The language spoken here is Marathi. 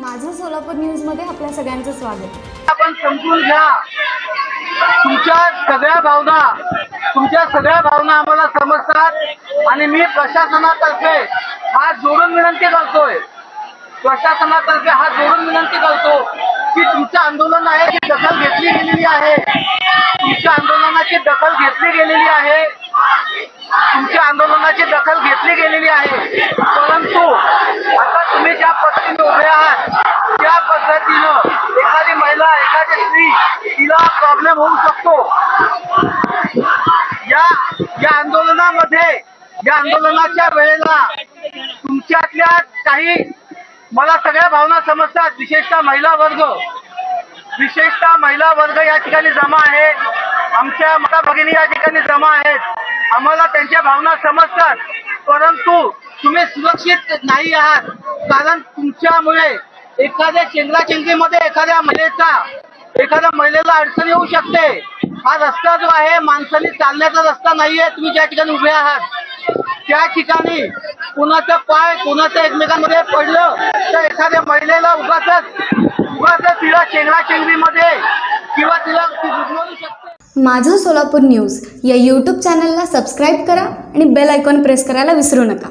सोलापूर न्यूजमध्ये आपल्या सगळ्यांचं स्वागत. आपण समजून घ्या. तुमच्या सगळ्या भावना तुमच्या सगळ्या भावना आम्हाला समजतात आणि मी प्रशासनातर्फे हात जोडून विनंती करतोय. प्रशासनातर्फे हात जोडून विनंती करतो की तुमचं आंदोलन आहे ती दखल घेतली गेलेली आहे. तुमच्या आंदोलनाची दखल घेतली गेलेली आहे. तुमच्या आंदोलनाची दखल घेतली गेलेली आहे. परंतु आता तुम्ही ज्या पद्धतीने उभे आहात त्या पद्धतीनं एखादी महिला एखादी तिला प्रॉब्लेम होऊ शकतो. या या आंदोलनामध्ये या आंदोलनाच्या वेळेला तुमच्यातल्या काही मला सगळ्या भावना समजतात विशेषतः महिला वर्ग. विशेषतः महिला वर्ग या ठिकाणी जमा आहे. आमच्या माता भगिनी या ठिकाणी जमा आहेत. आम्हाला त्यांच्या भावना समजतात. परंतु तुम्ही सुरक्षित नाही आहात. कारण तुमच्यामुळे एखाद्या चेंगराचेंगरीमध्ये एखाद्या महिलेचा एखाद्या महिलेला अडचण येऊ शकते. हा रस्ता जो आहे माणसाने चालण्याचा रस्ता नाहीये. तुम्ही ज्या ठिकाणी उभे आहात त्या ठिकाणी कुणाचा पाय कुणाचं एकमेकांमध्ये पडलं तर एखाद्या महिलेला उगाच उगाच तिला चेंगडा चेंगडीमध्ये किंवा तिला शकते. माझं सोलापूर न्यूज या यूट्यूब चॅनलला सबस्क्राईब करा आणि बेल आयकॉन प्रेस करायला विसरू नका.